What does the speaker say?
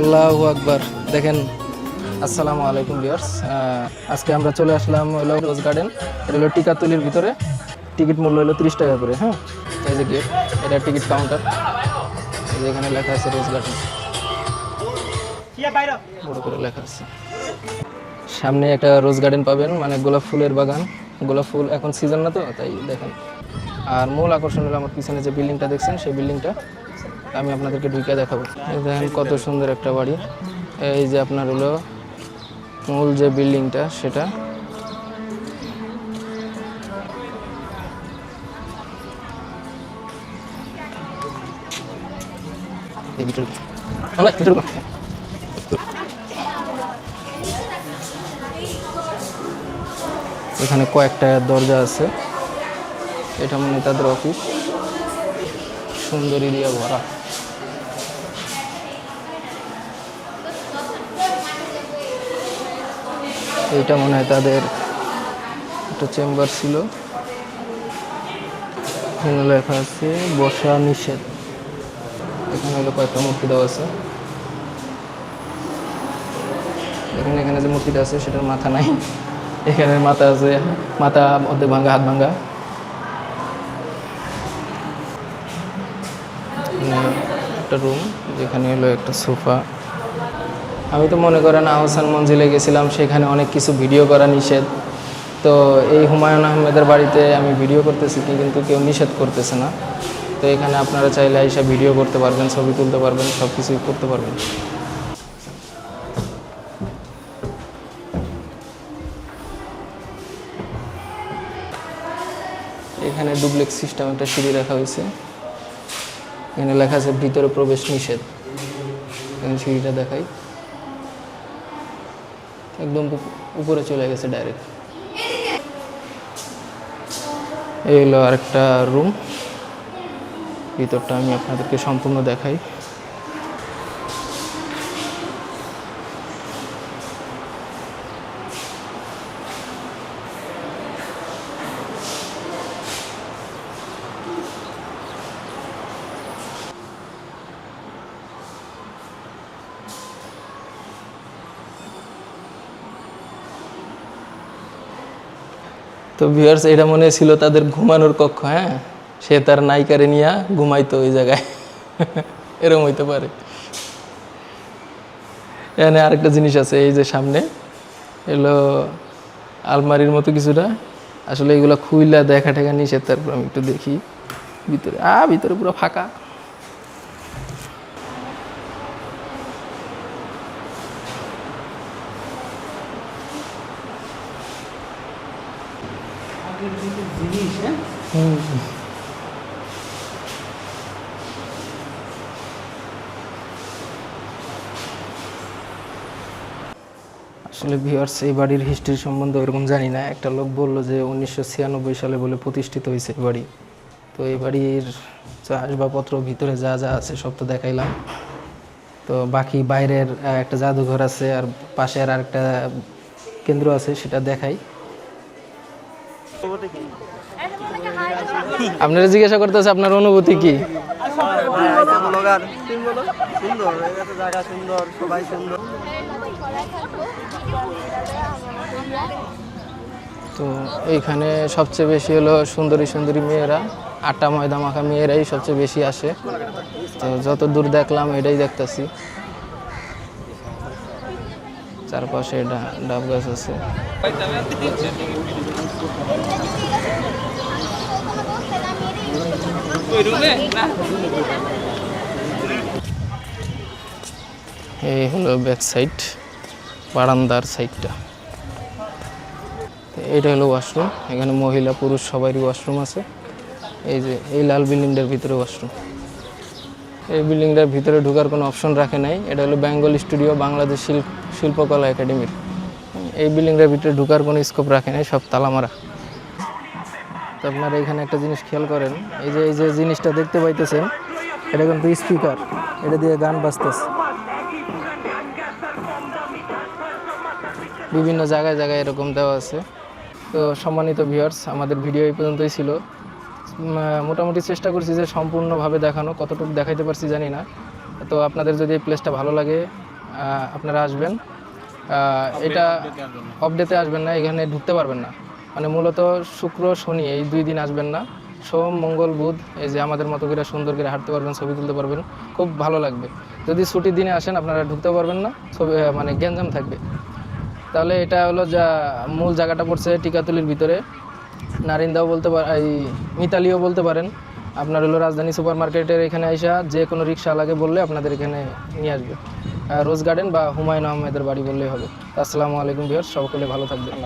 আল্লাহ আকবার। দেখেন, আসসালামু আলাইকুম ভিউয়ার্স। আজকে আমরা চলে আসলাম হলো রোজ গার্ডেন এটা হলো টিকাতলির ভিতরে। টিকিট মূল্য হলো তিরিশ টাকা করে হ্যাঁ? এই যে গেট, এটা টিকিট কাউন্টার। এখানে লেখা আছে রোজ গার্ডেন বড় করে লেখা আছে। সামনে একটা রোজ গার্ডেন পাবেন মানে গোলাপ ফুলের বাগান। গোলাপ ফুল এখন সিজন না তো, তাই দেখেন। আর মূল আকর্ষণ হলো আমার পিছনে যে বিল্ডিংটা দেখছেন, সেই বিল্ডিংটা আমি আপনাদেরকে ঢুকে দেখাবো। দেখেন কত সুন্দর একটা বাড়ি। এই যে আপনার হলো মূল যে বিল্ডিংটা, সেটা। এখানে কয়েকটা দরজা আছে। এটা মনে তাদের অফিস সুন্দর এরিয়া ভরা। এইটা মনে হয় তাদের একটা চেম্বার ছিল। এখানে লেখা আছে, বসা নিষেধ। এখানে হলো কয়েকটা মূর্তি দেওয়া আছে। এখানে এখানে যে মূর্তিটা আছে, সেটার মাথা নাই। এখানে মাথা আছে, মাথা মধ্যে ভাঙ্গা হাত ভাঙ্গা একটা রুম যেখানে হলো একটা সোফা। আমি তো মনে করেন আহসান মঞ্জিলে গেছিলাম, সেখানে অনেক কিছু ভিডিও করা নিষেধ। তো এই হুমায়ুন আহমেদের বাড়িতে আমি ভিডিও করতেছি কি, কিন্তু কেউ নিষেধ করতেছে না। তো এখানে আপনারা চাইলে এসে ভিডিও করতে পারবেন, ছবি তুলতে পারবেন সব কিছুই করতে পারবেন। এখানে ডুপ্লেক্স সিস্টেম একটা সিঁড়ি রাখা হয়েছে। এখানে লেখা আছে, ভিতরে প্রবেশ নিষেধ। এখানে সিঁড়িটা দেখাই। একদম উপ- উপরে চলে গেছে ডাইরেক্ট এই হলো আরেকটা রুম ভিতরটা আমি আপনাদেরকে সম্পূর্ণ দেখাই। তো ভিউয়ার্স এটা মনে ছিল তাদের ঘুমানোর কক্ষ হ্যাঁ? সে তার নায়িকারে নিয়ে ঘুমাইতো ওই জায়গায়। এরকম হইতে পারে। এখানে আরেকটা জিনিস আছে, এই যে সামনে, এলো আলমারির মতো কিছুটা। আসলে এগুলো খুইলা দেখা টেকা নিষেধ, তারপর আমি একটু দেখি। ভিতরে, আ, ভিতরে পুরো ফাঁকা। হুম। আসলে ভিউয়ার্স এই বাড়ির হিস্ট্রি সম্বন্ধে ওরকম জানি না। একটা লোক বলল যে উনিশশো ছিয়ানব্বই সালে বলে প্রতিষ্ঠিত হয়েছে এই বাড়ি। তো এই বাড়ির আসবাবপত্র ভিতরে যা যা আছে সব তো দেখাইলাম। তো বাকি বাইরের একটা জাদুঘর আছে আর পাশের আর একটা কেন্দ্র আছে, সেটা দেখাই। আপনারা জিজ্ঞাসা করতেছে, আপনার অনুভূতি কি? তো এইখানে সবচেয়ে বেশি হলো সুন্দরী সুন্দরী মেয়েরা আটা ময়দা মাখা মেয়েরাই সবচেয়ে বেশি আসে। তো যত দূর দেখলাম, এটাই দেখতেছি। চারপাশে ডাব গাছ আছে। এই হলো ব্যাক সাইড, বারান্দার সাইডটা। এটা হলো ওয়াশরুম, এখানে মহিলা পুরুষ সবারই ওয়াশরুম আছে। এই যে, এই লাল বিল্ডিংটার ভিতরে ওয়াশরুম। এই বিল্ডিংটার ভিতরে ঢুকার কোনো অপশন রাখে নাই। এটা হলো বেঙ্গল স্টুডিও, বাংলাদেশ শিল্প, শিল্পকলা একাডেমির। এই বিল্ডিংটার ভিতরে ঢুকার কোনো স্কোপ রাখে নাই, সব তালা মারা তো আপনারা এখানে একটা জিনিস খেয়াল করেন, এই যে এই যে জিনিসটা দেখতে পাইতেছেন, এটা কিন্তু স্পিকার এটা দিয়ে গান বাজতেছে। বিভিন্ন জায়গায় জায়গায় এরকম দেওয়া আছে। তো সম্মানিত ভিউয়ার্স আমাদের ভিডিও এই পর্যন্তই ছিল। মোটামুটি চেষ্টা করছি যে সম্পূর্ণভাবে দেখানো, কতটুকু দেখাইতে পারছি জানি না। তো আপনাদের যদি এই প্লেসটা ভালো লাগে আপনারা আসবেন। এটা অফডেতে আসবেন না, এখানে ঢুকতে পারবেন না। মানে মূলত শুক্র, শনি এই দুই দিন আসবেন না। সোম, মঙ্গল, বুধ, এই যে আমাদের মতো করে সুন্দর করে হাঁটতে পারবেন, ছবি তুলতে পারবেন, খুব ভালো লাগবে। যদি ছুটির দিনে আসেন, আপনারা ঢুকতে পারবেন না, ছবি মানে গ্যাঞ্জাম থাকবে। তাহলে এটা হলো যা, মূল জায়গাটা পড়ছে টিকাতুলির ভিতরে। নারিন্দাও বলতে পারেন এই মিতালিও বলতে পারেন। আপনার হলো রাজধানী সুপার মার্কেটের এখানে আইসা যে কোনো রিক্সা লাগে বললে আপনাদের এখানে নিয়ে আসবে। রোজ গার্ডেন বা হুমায়ুন আহমেদের বাড়ি বললেই হবে। আসসালামু আলাইকুম বিহার সকলে ভালো থাকবেন।